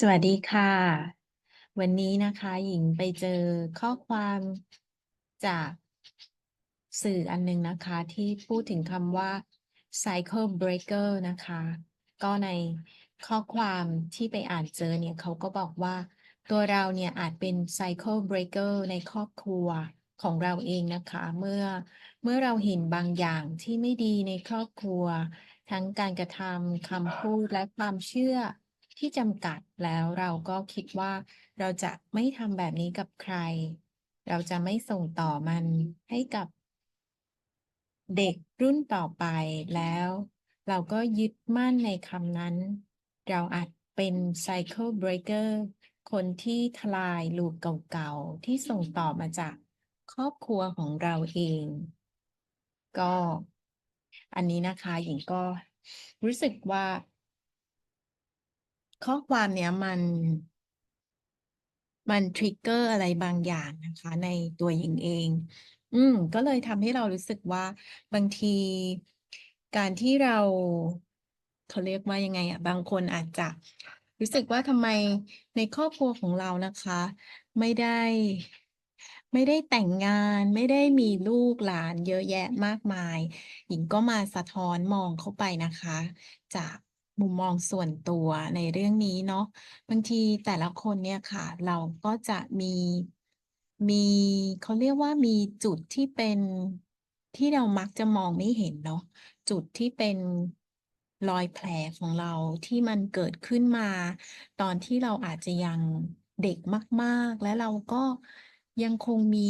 สวัสดีค่ะ วันนี้นะคะหญิงไปเจอข้อความจากสื่ออันหนึงนะคะ ที่พูดถึงคำว่า cycle breaker นะคะ ก็ในข้อความที่ไปอ่านเจอเนี่ยเขาก็บอกว่า ตัวเราเนี่ยอาจเป็น cycle breaker ในครอบครัวของเราเองนะคะ เมื่อเมื่อเราเห็นบางอย่างที่ไม่ดีในครอบครัว ทั้งการกระทำคำพูดและความเชื่อ ที่จำกัดแล้วเราก็คิดว่าเราจะไม่ทำแบบนี้กับใคร เราจะไม่ส่งต่อมันให้กับเด็กรุ่นต่อไปแล้ว เราก็ยึดมั่นในคำนั้น เราอาจเป็น cycle breaker คนที่ทลายลูปเก่าๆ ที่ส่งต่อมาจากครอบครัวของเราเอง ก็ อันนี้นะคะหญิงก็รู้สึกว่า ข้อความเนี้ยมัน มันทริกเกอร์อะไรบางอย่างนะคะ ในตัวหญิงเอง อืม ก็เลยทำให้เรารู้สึกว่าบางทีการที่เรา เขาเรียกว่ายังไงอะ บางคนอาจจะรู้สึกว่าทำไมในครอบครัวของเรานะคะ ไม่ได้ ไม่ได้แต่งงาน ไม่ได้มีลูกหลานเยอะแยะมากมาย หญิงก็มาสะท้อนมองเข้าไปนะคะ จาก มุมมองส่วนตัวในเรื่องนี้เนาะบางทีแต่ละคนเนี่ยค่ะ เราก็จะมีมีเขาเรียกว่ามีจุดที่เป็นที่เรามักจะมองไม่เห็นเนาะจุดที่เป็นรอยแผลของเราที่มันเกิดขึ้นมา ตอนที่เราอาจจะยังเด็กมาก ๆ และเราก็ยังคงมี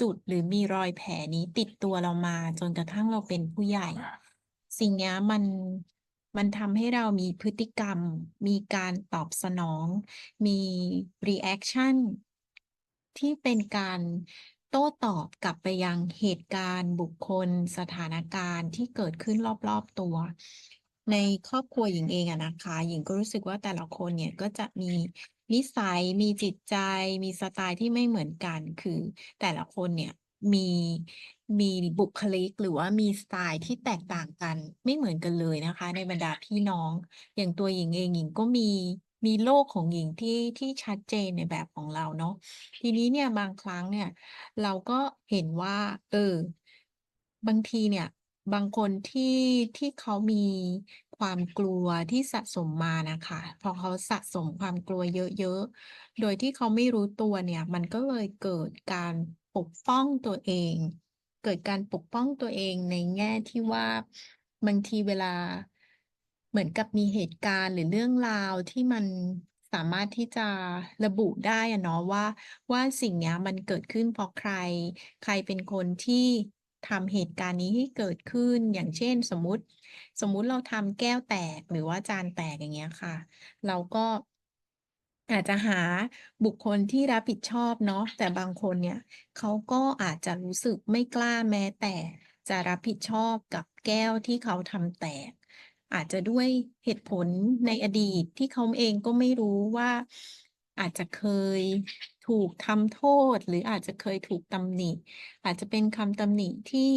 จุดหรือมีรอยแผลนี้ติดตัวเรามาจนกระทั่งเราเป็นผู้ใหญ่ สิ่งเนี้ยมัน มันทำให้เรามีพฤติกรรม มีการตอบสนอง มีรีแอกชันที่เป็นการโต้ตอบกลับไปยังเหตุการณ์บุคคลสถานการณ์ที่เกิดขึ้นรอบๆตัว ในครอบครัวหญิงเองอะนะคะ หญิงก็รู้สึกว่าแต่ละคนเนี่ยก็จะมีนิสัยมีจิตใจ มีสไตล์ที่ไม่เหมือนกัน คือแต่ละคนเนี่ยมี มีบุคลิก หรือว่ามีสไตล์ที่แตกต่างกัน ไม่เหมือนกันเลยนะคะ ในบรรดาพี่น้อง อย่างตัวหญิงเองหญิงก็มีมีโลกของหญิงที่ที่ชัดเจนในแบบของเราเนาะทีนี้เนี่ยบางครั้งเนี่ย เราก็เห็นว่า เออ บางทีเนี่ย บางคนที่ที่เขามีความกลัวที่สะสมมานะคะ พอเขาสะสมความกลัวเยอะๆ โดยที่เขาไม่รู้ตัวเนี่ย มันก็เลยเกิดการปกป้องตัวเอง เกิดการปกป้องตัวเองในแง่ที่ว่าบางทีเวลาเหมือนกับมีเหตุการณ์หรือเรื่องราวที่มันสามารถที่จะระบุได้อะเนาะว่า ว่าสิ่งเนี้ยมันเกิดขึ้นเพราะใคร ใครเป็นคนที่ทำเหตุการณ์นี้ให้เกิดขึ้นอย่างเช่น สมมติ สมมุติเราทำแก้วแตกหรือว่าจานแตกอย่างเงี้ยค่ะ เราก็ อาจจะหาบุคคลที่รับผิดชอบเนาะแต่บางคนเนี่ยเขาก็อาจจะรู้สึกไม่กล้าแม้แต่ จะรับผิดชอบกับแก้วที่เขาทำแตก อาจจะด้วยเหตุผลในอดีตที่เขาเองก็ไม่รู้ว่า อาจจะเคยถูกทำโทษ หรืออาจจะเคยถูกตำหนิ อาจจะเป็นคำตำหนิที่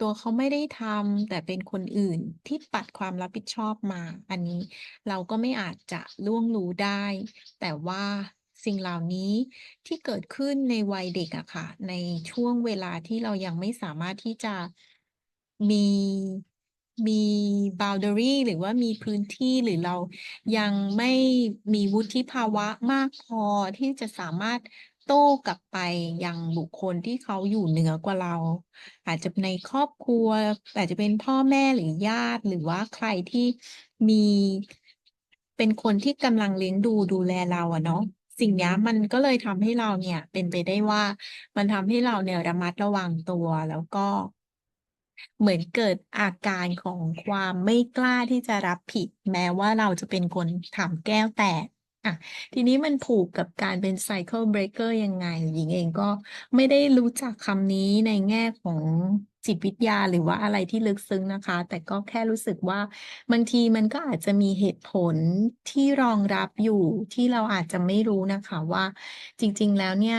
ตัวเขาไม่ได้ทำแต่เป็นคนอื่นที่ปัดความรับผิดชอบมา อันนี้เราก็ไม่อาจจะล่วงรู้ได้ แต่ว่าสิ่งเหล่านี้ที่เกิดขึ้นในวัยเด็กอะค่ะ ในช่วงเวลาที่เรายังไม่สามารถที่จะมี มีบาวดารีหรือว่ามีพื้นที่หรือเรายังไม่มีวุฒิภาวะมากพอที่จะสามารถโต้กลับไปยังบุคคลที่เขาอยู่เหนือกว่าเรา อาจจะในครอบครัว อาจจะเป็นพ่อแม่หรือญาติ หรือว่าใครที่มีเป็นคนที่กำลังเลี้ยงดูดูแลเราอะเนาะสิ่งนี้มันก็เลยทำให้เราเนี่ยเป็นไปได้ว่ามันทำให้เราเนี่ยระมัดระวังตัวแล้วก็ เหมือนเกิดอาการของความไม่กล้าที่จะรับผิด แม้ว่าเราจะเป็นคนทำแก้วแตกอะทีนี้มันผูกกับการเป็น cycle breaker ยังไง หญิงเองก็ไม่ได้รู้จักคำนี้ในแง่ของจิตวิทยาหรือว่าอะไรที่ลึกซึ้งนะคะ แต่ก็แค่รู้สึกว่าบางทีมันก็อาจจะมีเหตุผลที่รองรับอยู่ที่เราอาจจะไม่รู้นะคะว่า จริง ๆ แล้วเนี่ย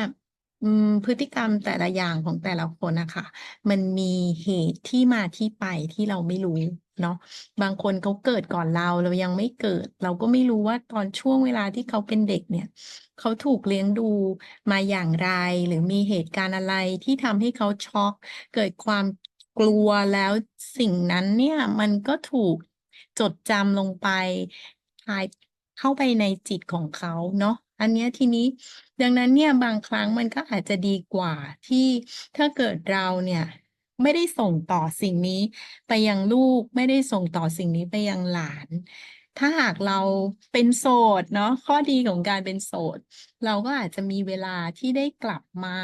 อืมพฤติกรรมแต่ละอย่างของแต่ละคนน่ะค่ะ มันมีเหตุที่มาที่ไปที่เราไม่รู้เนาะ บางคนเขาเกิดก่อนเรา เรายังไม่เกิด เราก็ไม่รู้ว่าตอนช่วงเวลาที่เขาเป็นเด็กเนี่ย เขาถูกเลี้ยงดูมาอย่างไร หรือมีเหตุการณ์อะไรที่ทำให้เขาช็อก เกิดความกลัว แล้วสิ่งนั้นเนี่ยมันก็ถูกจดจำลงไปทาย เข้าไปในจิตของเขาเนาะ อันนี้ทีนี้ดังนั้นเนี่ยบางครั้งมันก็อาจจะดีกว่าที่ถ้าเกิดเราเนี่ยไม่ได้ส่งต่อสิ่งนี้ไปยังลูกไม่ได้ส่งต่อสิ่งนี้ไปยังหลาน ถ้าหากเราเป็นโสดเนาะข้อดีของการเป็นโสด เราก็อาจจะมีเวลาที่ได้กลับมา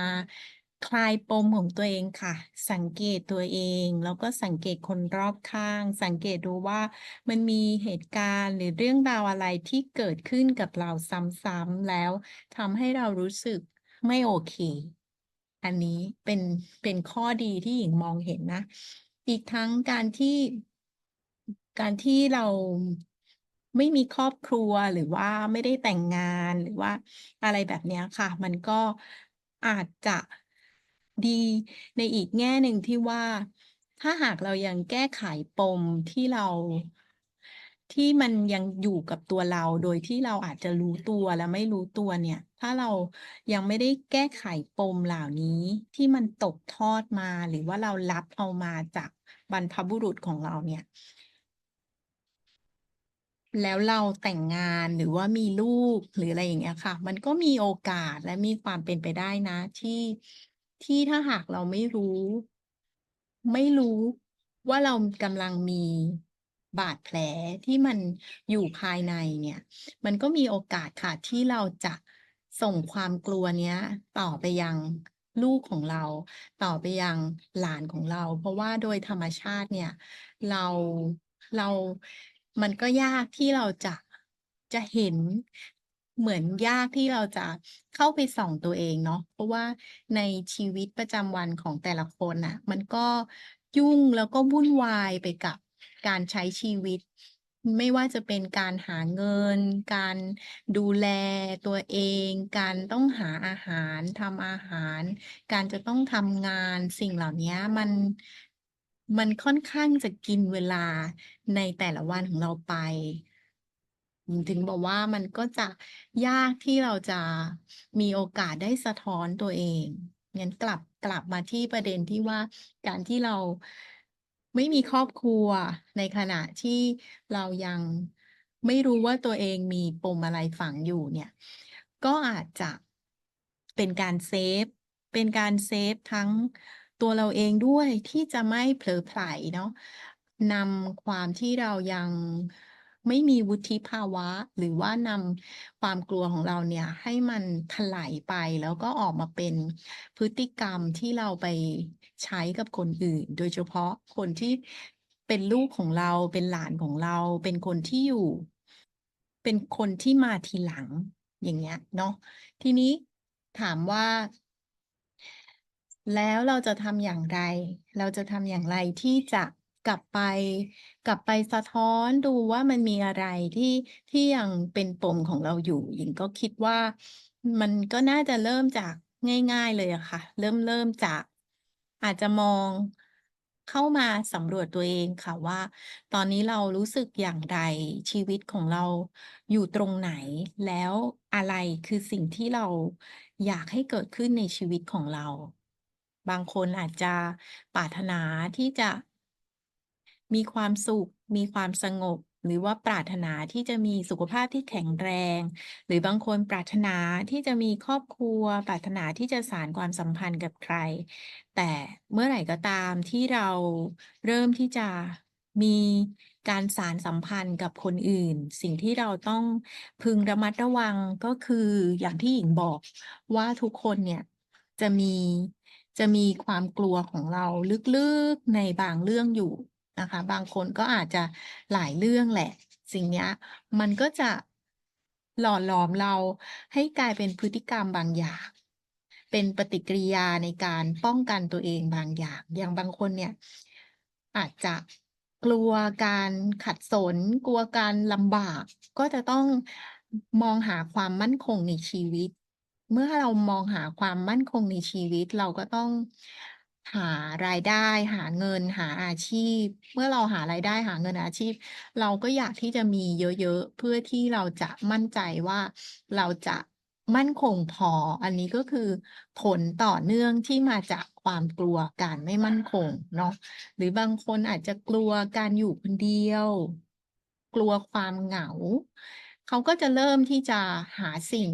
คลายปมของตัวเองค่ะ สังเกตตัวเอง แล้วก็สังเกตคนรอบข้าง สังเกตดูว่ามันมีเหตุการณ์หรือเรื่องราวอะไรที่เกิดขึ้นกับเราซ้ำๆแล้วทำให้เรารู้สึกไม่โอเค อันนี้เป็นเป็นข้อดีที่หญิงมองเห็นนะ อีกทั้งการที่ การที่เราไม่มีครอบครัวหรือว่าไม่ได้แต่งงานหรือว่าอะไรแบบนี้ค่ะ มันก็อาจจะ ดีในอีกแง่หนึ่งที่ว่า ถ้าหากเรายังแก้ไขปมที่เราที่มันยังอยู่กับตัวเราโดยที่เราอาจจะรู้ตัวและไม่รู้ตัวเนี่ย ถ้าเรายังไม่ได้แก้ไขปมเหล่านี้ที่มันตกทอดมาหรือว่าเรารับเอามาจากบรรพบุรุษของเราเนี่ย แล้วเราแต่งงานหรือว่ามีลูกหรืออะไรอย่างเงี้ยค่ะ มันก็มีโอกาสและมีความเป็นไปได้นะที่ ที่ถ้าหากเราไม่รู้ ไม่รู้ว่าเรากำลังมีบาดแผลที่มันอยู่ภายในเนี่ย มันก็มีโอกาสค่ะที่เราจะส่งความกลัวเนี้ย ต่อไปยังลูกของเรา ต่อไปยังหลานของเรา เพราะว่าโดยธรรมชาติเนี่ย เราเรามันก็ยากที่เราจะจะเห็น เหมือนยากที่เราจะเข้าไปส่องตัวเองเนาะเพราะว่าในชีวิตประจำวันของแต่ละคนน่ะ มันก็ยุ่งแล้วก็วุ่นวายไปกับการใช้ชีวิต ไม่ว่าจะเป็นการหาเงิน การดูแลตัวเอง การต้องหาอาหารทำอาหาร การจะต้องทำงานสิ่งเหล่านี้มันมันค่อนข้างจะกินเวลาในแต่ละวันของเราไป ถึงบอกว่ามันก็จะยากที่เราจะมีโอกาสได้สะท้อนตัวเองงั้นกลับกลับมาที่ประเด็นที่ว่าการที่เราไม่มีครอบครัวในขณะที่เรายังไม่รู้ว่าตัวเองมีปมอะไรฝังอยู่เนี่ย ก็อาจจะเป็นการเซฟ เป็นการเซฟทั้งตัวเราเองด้วยที่จะไม่เผลอไผลเนาะนำความที่เรายัง ไม่มีวุฒิภาวะ หรือว่านำความกลัวของเราเนี่ยให้มันถลายไปแล้วก็ออกมาเป็นพฤติกรรมที่เราไปใช้กับคนอื่น โดยเฉพาะคนที่เป็นลูกของเราเป็นหลานของเรา เป็นคนที่อยู่ เป็นคนที่มาทีหลังอย่างเงี้ยเนาะทีนี้ถามว่าแล้วเราจะทำอย่างไร เราจะทำอย่างไรที่จะ กลับไป กลับไปสะท้อนดูว่ามันมีอะไรที่ที่ยังเป็นปมของเราอยู่ หญิงก็คิดว่า มันก็น่าจะเริ่มจากง่าย ๆเลยอะค่ะ เริ่มเริ่มจาก อาจจะมองเข้ามาสำรวจตัวเองค่ะว่า ตอนนี้เรารู้สึกอย่างไรชีวิตของเราอยู่ตรงไหน แล้วอะไรคือสิ่งที่เราอยากให้เกิดขึ้นในชีวิตของเรา บางคนอาจจะปรารถนาที่จะ มีความสุข มีความสงบ หรือว่าปรารถนาที่จะมีสุขภาพที่แข็งแรง หรือบางคนปรารถนาที่จะมีครอบครัว ปรารถนาที่จะสานความสัมพันธ์กับใคร แต่เมื่อไหร่ก็ตามที่เราเริ่มที่จะมีการสานสัมพันธ์กับคนอื่น สิ่งที่เราต้องพึงระมัดระวังก็คืออย่างที่หญิงบอกว่าทุกคนเนี่ยจะมีจะมีความกลัวของเราลึกๆในบางเรื่องอยู่ นะคะ บางคนก็อาจจะหลายเรื่องแหละ สิ่งนี้มันก็จะหล่อหลอมเราให้กลายเป็นพฤติกรรมบางอย่าง เป็นปฏิกิริยาในการป้องกันตัวเองบางอย่าง อย่างบางคนเนี่ย อาจจะกลัวการขัดสน กลัวการลำบาก ก็จะต้องมองหาความมั่นคงในชีวิต เมื่อเรามองหาความมั่นคงในชีวิต เราก็ต้อง หารายได้ หาเงิน หาอาชีพ เมื่อเราหารายได้หาเงินอาชีพ เราก็อยากที่จะมีเยอะๆ เพื่อที่เราจะมั่นใจว่าเราจะมั่นคงพอ อันนี้ก็คือผลต่อเนื่องที่มาจากความกลัวการไม่มั่นคงเนาะหรือบางคนอาจจะกลัวการอยู่คนเดียว กลัวความเหงา เขาก็จะเริ่มที่จะหาสิ่ง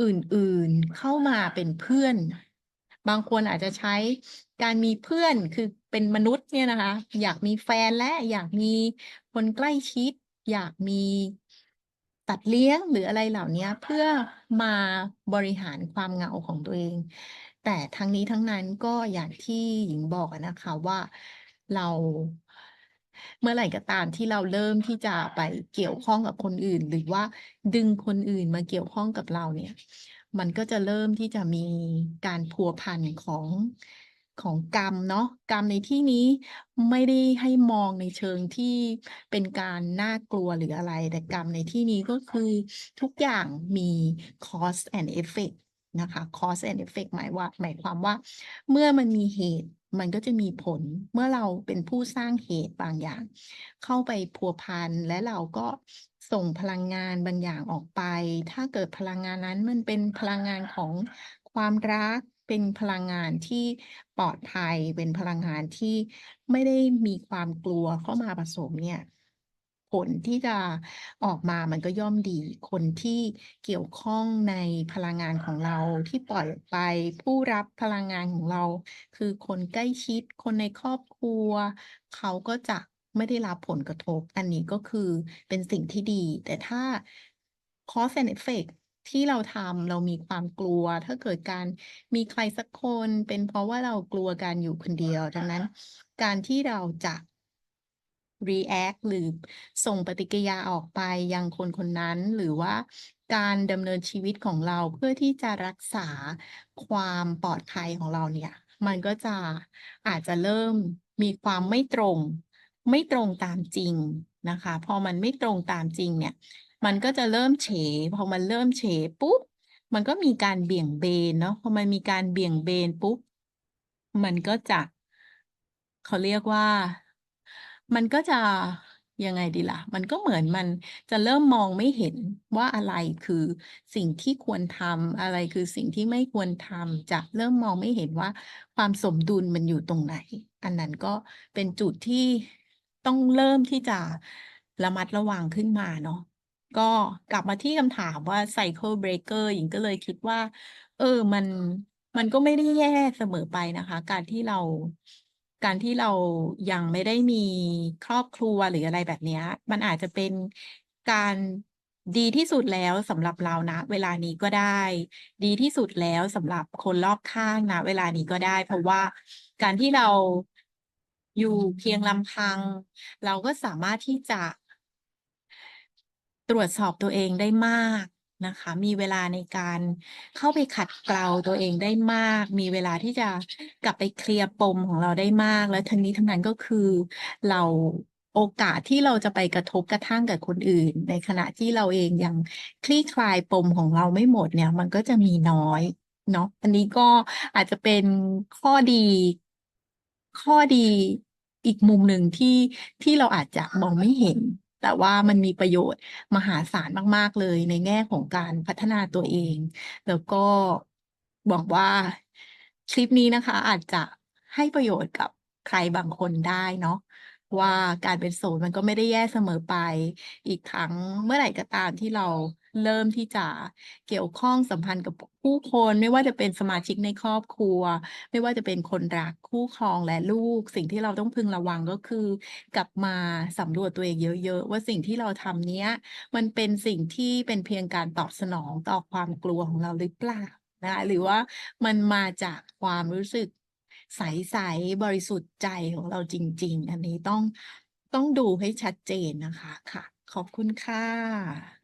อื่นๆเข้ามาเป็นเพื่อน บางคนอาจจะใช้การมีเพื่อนคือเป็นมนุษย์เนี่ยนะคะ อยากมีแฟนแล้วอยากมีคนใกล้ชิด อยากมีสัตว์เลี้ยงหรืออะไรเหล่านี้เพื่อมาบริหารความเหงาของตัวเอง แต่ทั้งนี้ทั้งนั้นก็อย่างที่หญิงบอกนะคะว่าเราเมื่อไหร่ก็ตามที่เราเริ่มที่จะไปเกี่ยวข้องกับคนอื่น หรือว่าดึงคนอื่นมาเกี่ยวข้องกับเราเนี่ย มันก็จะเริ่มที่จะมีการพัวพันของของกรรมเนาะกรรมในที่นี้ไม่ได้ให้มองในเชิงที่เป็นการน่ากลัวหรืออะไร แต่กรรมในที่นี้ก็คือทุกอย่างมี cause and effect นะคะ cause and effect หมายว่าหมายความว่า เมื่อมันมีเหตุ มันก็จะมีผลเมื่อเราเป็นผู้สร้างเหตุบางอย่าง เข้าไปพัวพันและเราก็ส่งพลังงานบางอย่างออกไป ถ้าเกิดพลังงานนั้นมันเป็นพลังงานของความรักเป็นพลังงานที่ปลอดภัย เป็นพลังงานที่ไม่ได้มีความกลัวเข้ามาผสมเนี่ย ผลที่จะออกมามันก็ย่อมดีคนที่เกี่ยวข้องในพลังงานของเราที่ปล่อยไปผู้รับพลังงานของเรา คือคนใกล้ชิด คนในครอบครัว เขาก็จะไม่ได้รับผลกระทบ อันนี้ก็คือเป็นสิ่งที่ดี แต่ถ้า cause and effect ที่เราทำเรามีความกลัว ถ้าเกิดการมีใครสักคน เป็นเพราะว่าเรากลัวการอยู่คนเดียว ดังนั้น การที่เราจะ รีแอกต์หรือส่งปฏิกิริยาออกไปยังคนคนนั้น หรือว่าการดำเนินชีวิตของเราเพื่อที่จะรักษาความปลอดภัยของเราเนี่ย มันก็จะอาจจะเริ่มมีความไม่ตรง ไม่ตรงตามจริงนะคะ พอมันไม่ตรงตามจริงเนี่ย มันก็จะเริ่มเฉ พอมันเริ่มเฉปุ๊บ มันก็มีการเบี่ยงเบนเนาะ พอมันมีการเบี่ยงเบนปุ๊บ มันก็จะเขาเรียกว่า มันก็จะยังไงดีล่ะ มันก็เหมือนมันจะเริ่มมองไม่เห็นว่าอะไรคือสิ่งที่ควรทำอะไรคือสิ่งที่ไม่ควรทำจะเริ่มมองไม่เห็นว่า ความสมดุลมันอยู่ตรงไหน อันนั้นก็เป็นจุดที่ต้องเริ่มที่จะระมัดระวังขึ้นมาเนาะก็กลับมาที่คำถามว่า Cycle Breaker หญิงก็เลยคิดว่า เออมันมันก็ไม่ได้แย่เสมอไปนะคะ การที่เรา การที่เรายังไม่ได้มีครอบครัวหรืออะไรแบบเนี้ย มันอาจจะเป็นการดีที่สุดแล้วสำหรับเราณเวลานี้ก็ได้ ดีที่สุดแล้วสำหรับคนรอบข้างณเวลานี้ก็ได้ เพราะว่าการที่เราอยู่เพียงลำพัง เราก็สามารถที่จะตรวจสอบตัวเองได้มาก นะคะ มีเวลาในการเข้าไปขัดเกลาตัวเองได้มาก มีเวลาที่จะกลับไปเคลียร์ปมของเราได้มาก และทั้งนี้ทั้งนั้นก็คือเราโอกาสที่เราจะไปกระทบกระทั่งกับคนอื่น ในขณะที่เราเองยังคลี่คลายปมของเราไม่หมดเนี่ย มันก็จะมีน้อยเนาะอันนี้ก็อาจจะเป็นข้อดี ข้อดีอีกมุมหนึ่งที่ที่เราอาจจะมองไม่เห็น แต่ว่ามันมีประโยชน์มหาศาลมาก ๆ เลยในแง่ของการพัฒนาตัวเอง แล้วก็หวังว่าคลิปนี้นะคะ อาจจะให้ประโยชน์กับใครบางคนได้เนาะ ว่าการเป็นโสดมันก็ไม่ได้แย่เสมอไป อีกทั้งเมื่อไหร่ก็ตามที่เราเริ่มที่จะเกี่ยวข้องสัมพันธ์กับผู้คน ไม่ว่าจะเป็นสมาชิกในครอบครัว ไม่ว่าจะเป็นคนรักคู่ครองและลูก สิ่งที่เราต้องพึงระวังก็คือ กลับมาสำรวจตัวเองเยอะๆ ว่าสิ่งที่เราทำเนี้ย มันเป็นสิ่งที่เป็นเพียงการตอบสนองต่อความกลัวของเราหรือเปล่านะคะหรือว่ามันมาจากความรู้สึก ใสๆบริสุทธิ์ใจของเราจริง ๆ อันนี้ต้องต้องดูให้ชัดเจนนะคะค่ะ ขอบคุณค่ะ